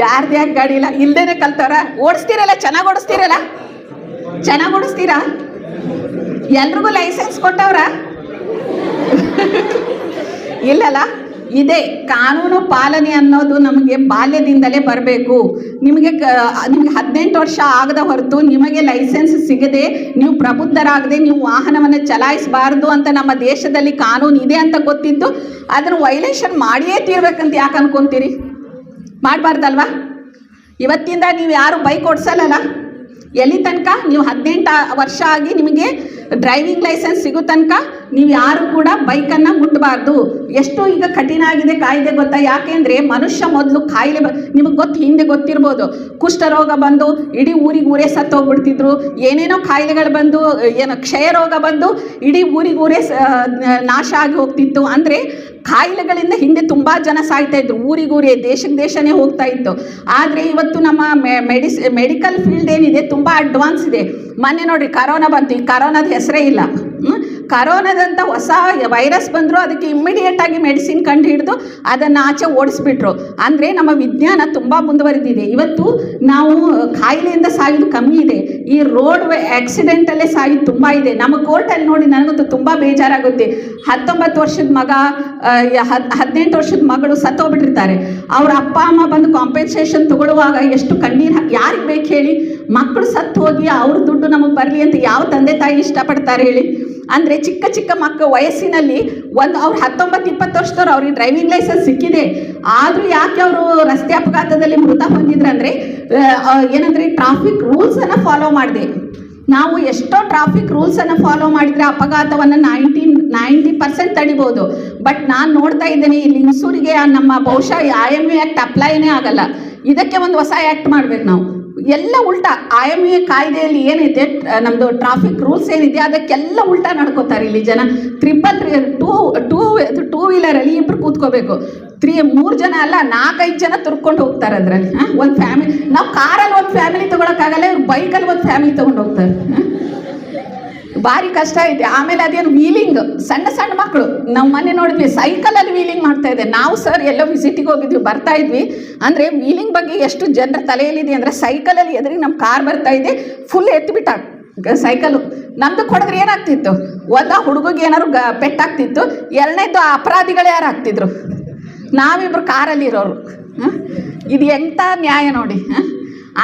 ಯಾರ್ದು ಯಾಕೆ ಗಾಡಿ ಇಲ್ಲ? ಇಲ್ದೇನೆ ಕಲ್ತಾರ ಓಡಿಸ್ತೀರಲ್ಲ, ಚೆನ್ನಾಗಿ ಓಡಿಸ್ತೀರಲ್ಲ? ಚೆನ್ನಾಗಿ ಓಡಿಸ್ತೀರಾ? ಎಲ್ರಿಗೂ ಲೈಸೆನ್ಸ್ ಕೊಟ್ಟವ್ರ? ಇಲ್ಲಲ್ಲ? ಇದೆ. ಕಾನೂನು ಪಾಲನೆ ಅನ್ನೋದು ನಮಗೆ ಬಾಲ್ಯದಿಂದಲೇ ಬರಬೇಕು. ನಿಮಗೆ ನಿಮಗೆ ಹದಿನೆಂಟು ವರ್ಷ ಆಗದ ಹೊರತು ನಿಮಗೆ ಲೈಸೆನ್ಸ್ ಸಿಗದೆ ನೀವು ಪ್ರಬುದ್ಧರಾಗದೆ ನೀವು ವಾಹನವನ್ನು ಚಲಾಯಿಸಬಾರ್ದು ಅಂತ ನಮ್ಮ ದೇಶದಲ್ಲಿ ಕಾನೂನು ಇದೆ ಅಂತ ಗೊತ್ತಿದ್ದು ಅದನ್ನು ವೈಲೇಷನ್ ಮಾಡಿಯೇ ತೀರ್ಬೇಕಂತ ಯಾಕೆ ಅನ್ಕೊಂತೀರಿ? ಮಾಡಬಾರ್ದಲ್ವಾ? ಇವತ್ತಿಂದ ನೀವು ಯಾರು ಬೈಕ್ ಓಡಿಸಲ್ಲ ಎಲ್ಲಿ ತನಕ? ನೀವು ಹದಿನೆಂಟು ವರ್ಷ ಆಗಿ ನಿಮಗೆ ಡ್ರೈವಿಂಗ್ ಲೈಸೆನ್ಸ್ ಸಿಗೋ ತನಕ ನೀವು ಯಾರು ಕೂಡ ಬೈಕನ್ನು ಮುಟ್ಟಬಾರ್ದು ಎಷ್ಟು ಈಗ ಕಠಿಣ ಆಗಿದೆ, ಕಾಯ್ದೆ ಗೊತ್ತಾ? ಯಾಕೆಂದರೆ ಮನುಷ್ಯ ಮೊದಲು ಕಾಯಿಲೆ ಬ ನಿಮಗೆ ಗೊತ್ತು ಹಿಂದೆ ಗೊತ್ತಿರ್ಬೋದು. ಕುಷ್ಠರೋಗ ಬಂದು ಇಡೀ ಊರಿಗೆ ಊರೇ ಸತ್ತೋಗ್ಬಿಡ್ತಿದ್ರು. ಏನೇನೋ ಕಾಯಿಲೆಗಳು ಬಂದು, ಏನು ಕ್ಷಯ ರೋಗ ಬಂದು ಇಡೀ ಊರಿಗೆ ಊರೇ ನಾಶ ಆಗಿ ಹೋಗ್ತಿತ್ತು. ಅಂದರೆ ಕಾಯಿಲೆಗಳಿಂದ ಹಿಂದೆ ತುಂಬ ಜನ ಸಾಯ್ತಾ ಇದ್ರು. ಊರಿಗೂರಿ ದೇಶಕ್ಕೆ ದೇಶನೇ ಹೋಗ್ತಾ ಇತ್ತು. ಆದರೆ ಇವತ್ತು ನಮ್ಮ ಮೆಡಿಸ್ ಮೆಡಿಕಲ್ ಫೀಲ್ಡ್ ಏನಿದೆ, ತುಂಬ ಅಡ್ವಾನ್ಸ್ ಇದೆ. ಮೊನ್ನೆ ನೋಡ್ರಿ ಕರೋನಾ ಬಂತು. ಈ ಕರೋನಾದ ಹೆಸರೇ ಇಲ್ಲ? ಕರೋನಾದಂಥ ಹೊಸ ವೈರಸ್ ಬಂದರೂ ಅದಕ್ಕೆ ಇಮ್ಮಿಡಿಯೇಟಾಗಿ ಮೆಡಿಸಿನ್ ಕಂಡು ಹಿಡಿದು ಅದನ್ನು ಆಚೆ ಓಡಿಸ್ಬಿಟ್ರು. ಅಂದರೆ ನಮ್ಮ ವಿಜ್ಞಾನ ತುಂಬ ಮುಂದುವರೆದಿದೆ. ಇವತ್ತು ನಾವು ಕಾಯಿಲೆಯಿಂದ ಸಾಯೋದು ಕಮ್ಮಿ ಇದೆ. ಈ ರೋಡ್ ಆಕ್ಸಿಡೆಂಟಲ್ಲೇ ಸಾಯೋದು ತುಂಬ ಇದೆ. ನಮ್ಮ ಕೋರ್ಟಲ್ಲಿ ನೋಡಿ ನನಗಂತೂ ತುಂಬ ಬೇಜಾರಾಗುತ್ತೆ. ಹತ್ತೊಂಬತ್ತು ವರ್ಷದ ಮಗ ಹದಿನೆಂಟು ವರ್ಷದ ಮಗಳು ಸತ್ತೋಗ್ಬಿಟ್ಟಿರ್ತಾರೆ. ಅವ್ರ ಅಪ್ಪ, ಅಮ್ಮ ಬಂದು ಕಾಂಪೆನ್ಸೇಷನ್ ತಗೊಳ್ಳುವಾಗ ಎಷ್ಟು ಕಣ್ಣೀರು ಯಾರಿಗೆ ಬೇಕು ಹೇಳಿ? ಮಕ್ಕಳು ಸತ್ತು ಹೋಗಿ ಅವ್ರ ದುಡ್ಡು ನಮಗೆ ಬರಲಿ ಅಂತ ಯಾವ ತಂದೆ ತಾಯಿ ಇಷ್ಟಪಡ್ತಾರೆ ಹೇಳಿ? ಅಂದರೆ ಚಿಕ್ಕ ಚಿಕ್ಕ ಮಕ್ಕಳ ವಯಸ್ಸಿನಲ್ಲಿ ಒಂದು ಅವ್ರು ಹತ್ತೊಂಬತ್ತು, ಇಪ್ಪತ್ತು ವರ್ಷದವ್ರು ಅವ್ರಿಗೆ ಡ್ರೈವಿಂಗ್ ಲೈಸೆನ್ಸ್ ಸಿಕ್ಕಿದೆ. ಆದರೂ ಯಾಕೆ ಅವರು ರಸ್ತೆ ಅಪಘಾತದಲ್ಲಿ ಮೃತ ಹೊಂದಿದ್ರಂದರೆ ಏನಂದರೆ ಟ್ರಾಫಿಕ್ ರೂಲ್ಸನ್ನು ಫಾಲೋ ಮಾಡಿದೆ. ನಾವು ಎಷ್ಟೋ ಟ್ರಾಫಿಕ್ ರೂಲ್ಸನ್ನು ಫಾಲೋ ಮಾಡಿದರೆ ಅಪಘಾತವನ್ನು ನೈಂಟೀನ್ ನೈಂಟಿ ಪರ್ಸೆಂಟ್ ತಡಿಬೋದು. ಬಟ್ ನಾನು ನೋಡ್ತಾ ಇದ್ದೇನೆ, ಇಲ್ಲಿ ಮೈಸೂರಿಗೆ ನಮ್ಮ ಬಹುಶಃ ಐ ಎಂ ಎ ಆ್ಯಕ್ಟ್ ಅಪ್ಲೈನೇ ಆಗಲ್ಲ. ಇದಕ್ಕೆ ಒಂದು ಹೊಸ ಆ್ಯಕ್ಟ್ ಮಾಡ್ಬೇಕು ನಾವು. ಎಲ್ಲ ಉಲ್ಟಾ ಐ ಎಂ ಎ ಕಾಯ್ದೆಯಲ್ಲಿ ಏನಿದೆ ನಮ್ಮದು ಟ್ರಾಫಿಕ್ ರೂಲ್ಸ್ ಏನಿದೆ, ಅದಕ್ಕೆಲ್ಲ ಉಲ್ಟಾ ನಡ್ಕೋತಾರೆ ಇಲ್ಲಿ ಜನ ತ್ರಿಬಲ್ ಟೂ ಟೂ ಟೂ ವೀಲರಲ್ಲಿ ಇಬ್ರು ಕೂತ್ಕೋಬೇಕು ತ್ರೀ, ಮೂರು ಜನ ಅಲ್ಲ, ನಾಲ್ಕೈದು ಜನ ತುರ್ಕೊಂಡು ಹೋಗ್ತಾರೆ ಅದರಲ್ಲಿ ಒಂದು ಫ್ಯಾಮಿಲಿ ನಾವು ಕಾರಲ್ಲಿ ಒಂದು ಫ್ಯಾಮಿಲಿ ತೊಗೊಳಕ್ಕಾಗಲ್ಲ, ಇವ್ರು ಬೈಕಲ್ಲಿ ಒಂದು ಫ್ಯಾಮಿಲಿ ತೊಗೊಂಡು ಹೋಗ್ತಾರೆ? ಭಾರಿ ಕಷ್ಟ ಐತೆ. ಆಮೇಲೆ ಅದೇನು ವೀಲಿಂಗ್ ಸಣ್ಣ ಸಣ್ಣ ಮಕ್ಕಳು ನಾವು ಮನೆ ನೋಡಿದ್ವಿ ಸೈಕಲಲ್ಲಿ ವೀಲಿಂಗ್ ಮಾಡ್ತಾ ಇದೆ. ನಾವು ಸರ್ ಎಲ್ಲೋ ವಿಸಿಟಿಗೆ ಹೋಗಿದ್ವಿ, ಬರ್ತಾ ಇದ್ವಿ. ಅಂದರೆ ವೀಲಿಂಗ್ ಬಗ್ಗೆ ಎಷ್ಟು ಜನರ ತಲೆಯಲ್ಲಿದೆ ಅಂದರೆ ಸೈಕಲಲ್ಲಿ ಎದುರಿಗೆ ನಮ್ಮ ಕಾರ್ ಬರ್ತಾ ಇದೆ ಫುಲ್ ಎತ್ತಿಬಿಟ್ಟ ಸೈಕಲು ನಮ್ದು ಕೊಡಿದ್ರೆ ಏನಾಗ್ತಿತ್ತು? ಒಂದ ಹುಡುಗಿಗೆ ಏನಾದ್ರು ಗ, ಪೆಟ್ಟಾಗ್ತಿತ್ತು. ಎರಡನೇದು ಅಪರಾಧಿಗಳು ಯಾರು ಆಗ್ತಿದ್ರು? ನಾವಿಬ್ರು ಕಾರಲ್ಲಿ ಇರೋರು? ಇದು ಎಂಥ ನ್ಯಾಯ ನೋಡಿ ಹ?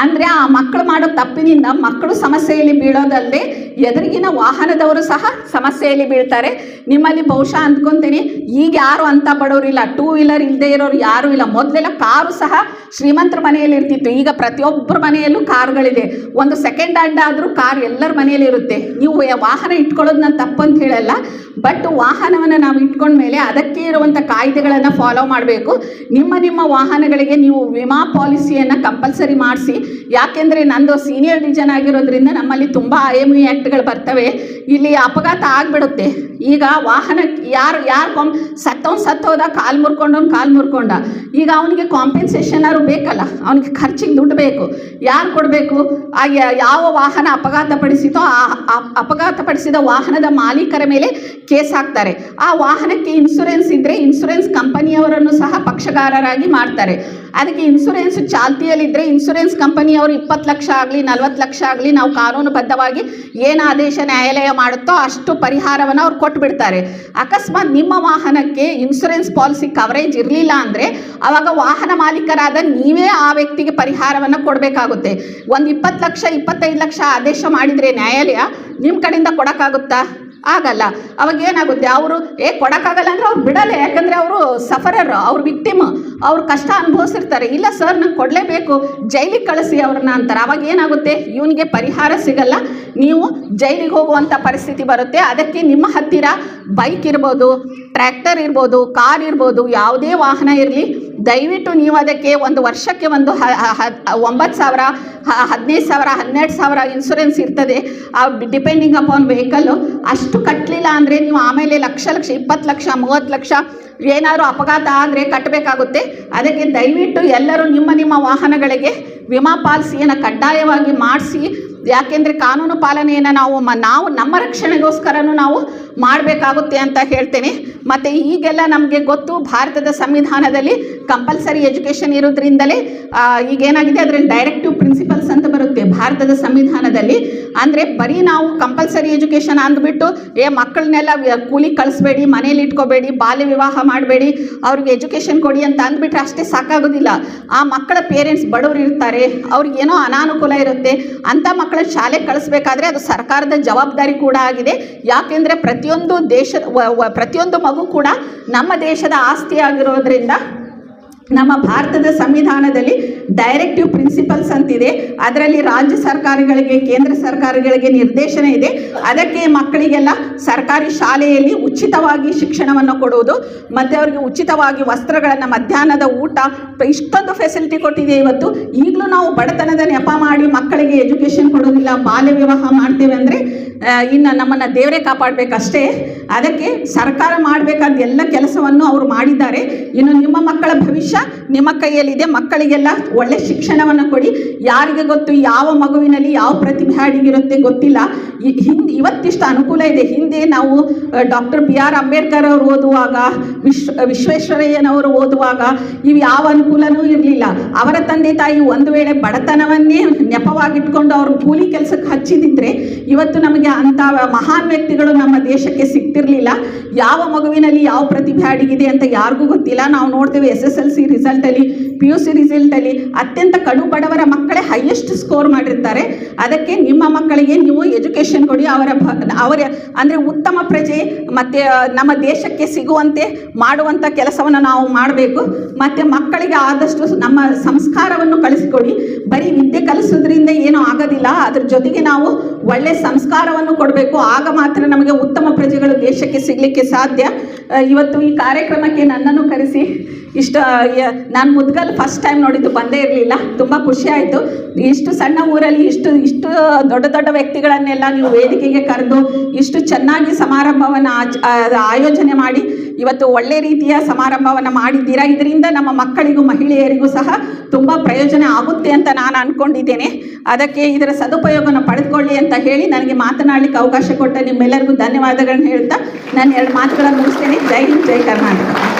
ಅಂದರೆ ಆ ಮಕ್ಕಳು ಮಾಡೋ ತಪ್ಪಿನಿಂದ ಮಕ್ಕಳು ಸಮಸ್ಯೆಯಲ್ಲಿ ಬೀಳೋದಲ್ಲದೆ ಎದುರಿಗಿನ ವಾಹನದವರು ಸಹ ಸಮಸ್ಯೆಯಲ್ಲಿ ಬೀಳ್ತಾರೆ. ನಿಮ್ಮಲ್ಲಿ ಬಹುಶಃ ಅಂದ್ಕೊತೀನಿ, ಈಗ ಯಾರು ಅಂತ ಬಡವರಿಲ್ಲ ಟೂ ವೀಲರ್ ಇಲ್ಲದೆ ಇರೋರು ಯಾರೂ ಇಲ್ಲ. ಮೊದಲೆಲ್ಲ ಕಾರು ಸಹ ಶ್ರೀಮಂತರ ಮನೆಯಲ್ಲಿ ಇರ್ತಿತ್ತು. ಈಗ ಪ್ರತಿಯೊಬ್ಬರ ಮನೆಯಲ್ಲೂ ಕಾರ್ಗಳಿದೆ. ಒಂದು ಸೆಕೆಂಡ್ ಹ್ಯಾಂಡ್ ಆದರೂ ಕಾರ್ ಎಲ್ಲರ ಮನೆಯಲ್ಲಿ ಇರುತ್ತೆ. ನೀವು ವಾಹನ ಇಟ್ಕೊಳ್ಳೋದು ನಾನು ತಪ್ಪು ಅಂತ ಹೇಳಲ್ಲ. ಬಟ್ ವಾಹನವನ್ನು ನಾವು ಇಟ್ಕೊಂಡ ಮೇಲೆ ಅದಕ್ಕೆ ಇರುವಂಥ ಕಾಯ್ದೆಗಳನ್ನು ಫಾಲೋ ಮಾಡಬೇಕು. ನಿಮ್ಮ ನಿಮ್ಮ ವಾಹನಗಳಿಗೆ ನೀವು ವಿಮಾ ಪಾಲಿಸಿಯನ್ನು ಕಂಪಲ್ಸರಿ ಮಾಡಿಸಿ. ಯಾಕೆಂದರೆ ನಂದು ಸೀನಿಯರ್ ಡಿಜನ್ ಆಗಿರೋದ್ರಿಂದ ನಮ್ಮಲ್ಲಿ ತುಂಬ ಐ ಎಂ ಇ ಬರ್ತವೆ. ಇಲ್ಲಿ ಅಪಘಾತ ಆಗಿಬಿಡುತ್ತೆ. ಈಗ ವಾಹನ ಯಾರು ಯಾರು ಕಾಂಪ್ ಸತ್ತವ್ನು ಸತ್ತೋದ ಕಾಲು ಮುರ್ಕೊಂಡವ್ನು ಕಾಲು ಮುರ್ಕೊಂಡ. ಈಗ ಅವನಿಗೆ ಕಾಂಪೆನ್ಸೇಷನ್ ಆರು ಬೇಕಲ್ಲ. ಅವನಿಗೆ ಖರ್ಚಿಗೆ ದುಡ್ಡು ಬೇಕು. ಯಾರು ಕೊಡಬೇಕು? ಆ ಯಾವ ವಾಹನ ಅಪಘಾತಪಡಿಸಿತೋ ಆ ಅಪಘಾತ ಅಪಘಾತಪಡಿಸಿದ ವಾಹನದ ಮಾಲೀಕರ ಮೇಲೆ ಕೇಸ್ ಹಾಕ್ತಾರೆ. ಆ ವಾಹನಕ್ಕೆ ಇನ್ಸೂರೆನ್ಸ್ ಇದ್ದರೆ ಇನ್ಸೂರೆನ್ಸ್ ಕಂಪನಿಯವರನ್ನು ಸಹ ಪಕ್ಷಗಾರರಾಗಿ ಮಾಡ್ತಾರೆ. ಅದಕ್ಕೆ ಇನ್ಸೂರೆನ್ಸ್ ಚಾಲ್ತಿಯಲ್ಲಿದ್ದರೆ ಇನ್ಸೂರೆನ್ಸ್ ಕಂಪನಿಯವರು ಇಪ್ಪತ್ತು ಲಕ್ಷ ಆಗಲಿ, ನಲ್ವತ್ತು ಲಕ್ಷ ಆಗಲಿ ನಾವು ಕಾನೂನುಬದ್ಧವಾಗಿ ಏನು ಆದೇಶ ನ್ಯಾಯಾಲಯ ಮಾಡುತ್ತೋ ಅಷ್ಟು ಪರಿಹಾರವನ್ನು ಅವ್ರು ಕೊಟ್ಬಿಡ್ತಾರೆ. ಅಕಸ್ಮಾತ್ ನಿಮ್ಮ ವಾಹನಕ್ಕೆ ಇನ್ಸೂರೆನ್ಸ್ ಪಾಲಿಸಿ ಕವರೇಜ್ ಇರಲಿಲ್ಲ ಅಂದರೆ ಆವಾಗ ವಾಹನ ಮಾಲೀಕರಾದ ನೀವೇ ಆ ವ್ಯಕ್ತಿಗೆ ಪರಿಹಾರವನ್ನು ಕೊಡಬೇಕಾಗುತ್ತೆ. ಒಂದು ಇಪ್ಪತ್ತು ಲಕ್ಷ, ಇಪ್ಪತ್ತೈದು ಲಕ್ಷ ಆದೇಶ ಮಾಡಿದರೆ ನ್ಯಾಯಾಲಯ ನಿಮ್ಮ ಕಡೆಯಿಂದ ಕೊಡೋಕ್ಕಾಗುತ್ತಾ? ಆಗಲ್ಲ. ಅವಾಗ ಏನಾಗುತ್ತೆ? ಅವರು, ಏ, ಕೊಡೋಕ್ಕಾಗಲ್ಲ ಅಂದರೆ ಅವ್ರು ಬಿಡಲ್ಲ. ಯಾಕಂದರೆ ಅವರು ಸಫರರು, ಅವ್ರ ವಿಕ್ಟಿಮ್. ಅವ್ರು ಕಷ್ಟ ಅನುಭವಿಸಿರ್ತಾರೆ. ಇಲ್ಲ ಸರ್, ನಂಗೆ ಕೊಡಲೇಬೇಕು. ಜೈಲಿಗೆ ಕಳಿಸಿ ಅವ್ರನ್ನ ಅಂತಾರೆ. ಅವಾಗ ಏನಾಗುತ್ತೆ? ಇವನಿಗೆ ಪರಿಹಾರ ಸಿಗಲ್ಲ. ನೀವು ಜೈಲಿಗೆ ಹೋಗುವಂಥ ಪರಿಸ್ಥಿತಿ ಬರುತ್ತೆ. ಅದಕ್ಕೆ ನಿಮ್ಮ ಹತ್ತಿರ ಬೈಕ್ ಇರ್ಬೋದು, ಟ್ರ್ಯಾಕ್ಟರ್ ಇರ್ಬೋದು, ಕಾರ್ ಇರ್ಬೋದು, ಯಾವುದೇ ವಾಹನ ಇರಲಿ. ದಯವಿಟ್ಟು ನೀವು ಅದಕ್ಕೆ ಒಂದು ವರ್ಷಕ್ಕೆ ಒಂದು ಒಂಬತ್ತು ಸಾವಿರ ಹದಿನೈದು ಸಾವಿರ, ಹನ್ನೆರಡು ಸಾವಿರ ಇನ್ಸೂರೆನ್ಸ್ ಇರ್ತದೆ. ಡಿಪೆಂಡಿಂಗ್ ಅಪಾನ್ ವೆಹಿಕಲ್ಲು ಅಷ್ಟು ಕಟ್ಟಲಿಲ್ಲ ಅಂದರೆ ನೀವು ಆಮೇಲೆ ಲಕ್ಷ ಲಕ್ಷ, ಇಪ್ಪತ್ತು ಲಕ್ಷ, ಮೂವತ್ತು ಲಕ್ಷ ಏನಾದರೂ ಅಪಘಾತ ಆದರೆ ಕಟ್ಟಬೇಕಾಗುತ್ತೆ ಅದಕ್ಕೆ ದಯವಿಟ್ಟು ಎಲ್ಲರೂ ನಿಮ್ಮ ನಿಮ್ಮ ವಾಹನಗಳಿಗೆ ವಿಮಾ ಪಾಲಿಸಿಯನ್ನು ಕಡ್ಡಾಯವಾಗಿ ಮಾಡಿಸಿ. ಯಾಕೆಂದರೆ ಕಾನೂನು ಪಾಲನೆಯನ್ನು ನಾವು ನಾವು ನಮ್ಮ ರಕ್ಷಣೆಗೋಸ್ಕರನೂ ನಾವು ಮಾಡಬೇಕಾಗುತ್ತೆ ಅಂತ ಹೇಳ್ತೇನೆ. ಮತ್ತು ಈಗೆಲ್ಲ ನಮಗೆ ಗೊತ್ತು, ಭಾರತದ ಸಂವಿಧಾನದಲ್ಲಿ ಕಂಪಲ್ಸರಿ ಎಜುಕೇಷನ್ ಇರೋದ್ರಿಂದಲೇ ಈಗೇನಾಗಿದೆ? ಅದರಲ್ಲಿ ಡೈರೆಕ್ಟಿವ್ ಪ್ರಿನ್ಸಿಪಲ್ಸ್ ಅಂತ ಬರುತ್ತೆ. ಭಾರತದ ಸಂವಿಧಾನದಲ್ಲಿ. ಅಂದರೆ ಬರೀ ನಾವು ಕಂಪಲ್ಸರಿ ಎಜುಕೇಷನ್ ಅಂದ್ಬಿಟ್ಟು, ಏ, ಮಕ್ಕಳನ್ನೆಲ್ಲ ಕೂಲಿ ಕಳಿಸ್ಬೇಡಿ, ಮನೇಲಿ ಇಟ್ಕೋಬೇಡಿ, ಬಾಲ್ಯ ವಿವಾಹ ಮಾಡಬೇಡಿ, ಅವ್ರಿಗೆ ಎಜುಕೇಷನ್ ಕೊಡಿ ಅಂತ ಅಂದ್ಬಿಟ್ರೆ ಅಷ್ಟೇ ಸಾಕಾಗೋದಿಲ್ಲ. ಆ ಮಕ್ಕಳ ಪೇರೆಂಟ್ಸ್ ಬಡವರು ಇರ್ತಾರೆ. ಅವ್ರಿಗೇನೋ ಅನಾನುಕೂಲ ಇರುತ್ತೆ. ಅಂಥ ಮಕ್ಕಳ ಶಾಲೆಗೆ ಕಳಿಸ್ಬೇಕಾದ್ರೆ ಅದು ಸರ್ಕಾರದ ಜವಾಬ್ದಾರಿ ಕೂಡ ಆಗಿದೆ. ಯಾಕೆಂದರೆ ಪ್ರತಿಯೊಂದು ದೇಶದ ಪ್ರತಿಯೊಂದು ಮಗು ಕೂಡ ನಮ್ಮ ದೇಶದ ಆಸ್ತಿ ಆಗಿರೋದ್ರಿಂದ ನಮ್ಮ ಭಾರತದ ಸಂವಿಧಾನದಲ್ಲಿ ಡೈರೆಕ್ಟಿವ್ ಪ್ರಿನ್ಸಿಪಲ್ಸ್ ಅಂತಿದೆ. ಅದರಲ್ಲಿ ರಾಜ್ಯ ಸರ್ಕಾರಗಳಿಗೆ, ಕೇಂದ್ರ ಸರ್ಕಾರಗಳಿಗೆ ನಿರ್ದೇಶನ ಇದೆ. ಅದಕ್ಕೆ ಮಕ್ಕಳಿಗೆಲ್ಲ ಸರ್ಕಾರಿ ಶಾಲೆಯಲ್ಲಿ ಉಚಿತವಾಗಿ ಶಿಕ್ಷಣವನ್ನು ಕೊಡುವುದು ಮತ್ತು ಅವರಿಗೆ ಉಚಿತವಾಗಿ ವಸ್ತ್ರಗಳನ್ನು ಮಧ್ಯಾಹ್ನದ ಊಟ ಇಷ್ಟೊಂದು ಫೆಸಿಲಿಟಿ ಕೊಟ್ಟಿದೆ ಇವತ್ತು. ಈಗಲೂ ನಾವು ಬಡತನದ ನೆಪ ಮಾಡಿ ಮಕ್ಕಳಿಗೆ ಎಜುಕೇಷನ್ ಕೊಡೋದಿಲ್ಲ, ಬಾಲ್ಯ ವಿವಾಹ ಮಾಡ್ತೇವೆ ಅಂದರೆ ಇನ್ನು ನಮ್ಮನ್ನು ದೇವರೇ ಕಾಪಾಡಬೇಕಷ್ಟೇ. ಅದಕ್ಕೆ ಸರ್ಕಾರ ಮಾಡಬೇಕಾದ ಎಲ್ಲ ಕೆಲಸವನ್ನು ಅವರು ಮಾಡಿದ್ದಾರೆ. ಇನ್ನು ನಿಮ್ಮ ಮಕ್ಕಳ ಭವಿಷ್ಯ ನಿಮ್ಮ ಕೈಯಲ್ಲಿದೆ, ಮಕ್ಕಳಿಗೆಲ್ಲ ಒಳ್ಳೆ ಶಿಕ್ಷಣವನ್ನು ಕೊಡಿ. ಯಾರಿಗೆ ಗೊತ್ತು, ಯಾವ ಮಗುವಿನಲ್ಲಿ ಯಾವ ಪ್ರತಿಭೆ ಅಡಗಿರುತ್ತೆ ಗೊತ್ತಿಲ್ಲ. ಹಿಂದೆ, ಇವತ್ತಿಷ್ಟು ಅನುಕೂಲ ಇದೆ. ಹಿಂದೆ ನಾವು ಡಾಕ್ಟರ್ ಬಿ ಆರ್ ಅಂಬೇಡ್ಕರ್ ಅವರು ಓದುವಾಗ ವಿಶ್ವ ವಿಶ್ವೇಶ್ವರಯ್ಯನವರು ಓದುವಾಗ, ಇವು ಯಾವ ಅನುಕೂಲನೂ ಇರಲಿಲ್ಲ. ಅವರ ತಂದೆ ತಾಯಿ ಒಂದು ವೇಳೆ ಬಡತನವನ್ನೇ ನೆಪವಾಗಿಟ್ಕೊಂಡು ಅವರು ಕೂಲಿ ಕೆಲಸಕ್ಕೆ ಹಚ್ಚಿದಿದ್ರೆ, ಇವತ್ತು ನಮಗೆ ಅಂಥ ಮಹಾನ್ ವ್ಯಕ್ತಿಗಳು ನಮ್ಮ ದೇಶಕ್ಕೆ ಸಿಗ್ತಿರ್ಲಿಲ್ಲ. ಯಾವ ಮಗುವಿನಲ್ಲಿ ಯಾವ ಪ್ರತಿಭೆ ಅಡಗಿದೆ ಅಂತ ಯಾರಿಗೂ ಗೊತ್ತಿಲ್ಲ. ನಾವು ನೋಡ್ತೇವೆ ಎಸ್ ಎಸ್ ಎಲ್ ಸಿ ರಿಸಲ್ಟಲ್ಲಿ ಪಿ ಯು ಸಿ ರಿಸಲ್ಟಲ್ಲಿ ಅತ್ಯಂತ ಕಡು ಬಡವರ ಮಕ್ಕಳೇ ಹೈಯೆಸ್ಟ್ ಸ್ಕೋರ್ ಮಾಡಿರ್ತಾರೆ. ಅದಕ್ಕೆ ನಿಮ್ಮ ಮಕ್ಕಳಿಗೆ ನೀವು ಎಜುಕೇಷನ್ ಕೊಡಿ, ಅವರ ಅವರ, ಅಂದರೆ ಉತ್ತಮ ಪ್ರಜೆ, ಮತ್ತು ನಮ್ಮ ದೇಶಕ್ಕೆ ಸಿಗುವಂತೆ ಮಾಡುವಂಥ ಕೆಲಸವನ್ನು ನಾವು ಮಾಡಬೇಕು. ಮತ್ತು ಮಕ್ಕಳಿಗೆ ಆದಷ್ಟು ನಮ್ಮ ಸಂಸ್ಕಾರವನ್ನು ಕಳಿಸಿಕೊಡಿ ಬರೀ ವಿದ್ಯೆ ಕಲಿಸೋದ್ರಿಂದ ಏನೂ ಆಗೋದಿಲ್ಲ. ಅದ್ರ ಜೊತೆಗೆ ನಾವು ಒಳ್ಳೆ ಸಂಸ್ಕಾರವನ್ನು ಕೊಡಬೇಕು. ಆಗ ಮಾತ್ರ ನಮಗೆ ಉತ್ತಮ ಪ್ರಜೆಗಳು ದೇಶಕ್ಕೆ ಸಿಗಲಿಕ್ಕೆ ಸಾಧ್ಯ. ಇವತ್ತು ಈ ಕಾರ್ಯಕ್ರಮಕ್ಕೆ ನನ್ನನ್ನು ಕರೆಸಿ. ಇಷ್ಟ ನಾನು ಮುದ್ಗಲ್ ಫಸ್ಟ್ ಟೈಮ್ ನೋಡಿದ್ದು ಬಂದೇ ಇರಲಿಲ್ಲ, ತುಂಬ ಖುಷಿ ಆಯಿತು. ಇಷ್ಟು ಸಣ್ಣ ಊರಲ್ಲಿ ಇಷ್ಟು ಇಷ್ಟು ದೊಡ್ಡ ದೊಡ್ಡ ವ್ಯಕ್ತಿಗಳನ್ನೆಲ್ಲ ನೀವು ವೇದಿಕೆಗೆ ಕರೆದು ಇಷ್ಟು ಚೆನ್ನಾಗಿ ಸಮಾರಂಭವನ್ನು ಆಯೋಜನೆ ಮಾಡಿ, ಇವತ್ತು ಒಳ್ಳೆ ರೀತಿಯ ಸಮಾರಂಭವನ್ನು ಮಾಡಿದ್ದೀರಾ? ಇದರಿಂದ ನಮ್ಮ ಮಕ್ಕಳಿಗೂ, ಮಹಿಳೆಯರಿಗೂ ಸಹ ತುಂಬ ಪ್ರಯೋಜನ ಆಗುತ್ತೆ ಅಂತ ನಾನು ಅಂದ್ಕೊಂಡಿದ್ದೇನೆ ಅದಕ್ಕೆ ಇದರ ಸದುಪಯೋಗನ ಪಡೆದುಕೊಳ್ಳಿ ಅಂತ ಹೇಳಿ ನನಗೆ ಮಾತನಾಡಲಿಕ್ಕೆ ಅವಕಾಶ ಕೊಟ್ಟ ನಿಮ್ಮೆಲ್ಲರಿಗೂ ಧನ್ಯವಾದಗಳನ್ನು ಹೇಳ್ತಾ ನಾನು ಎರಡು ಮಾತುಗಳನ್ನು ಮುಗಿಸ್ತೇನೆ. ಜೈ ಹಿಂದ್, ಜೈ ಕರ್ನಾಟಕ.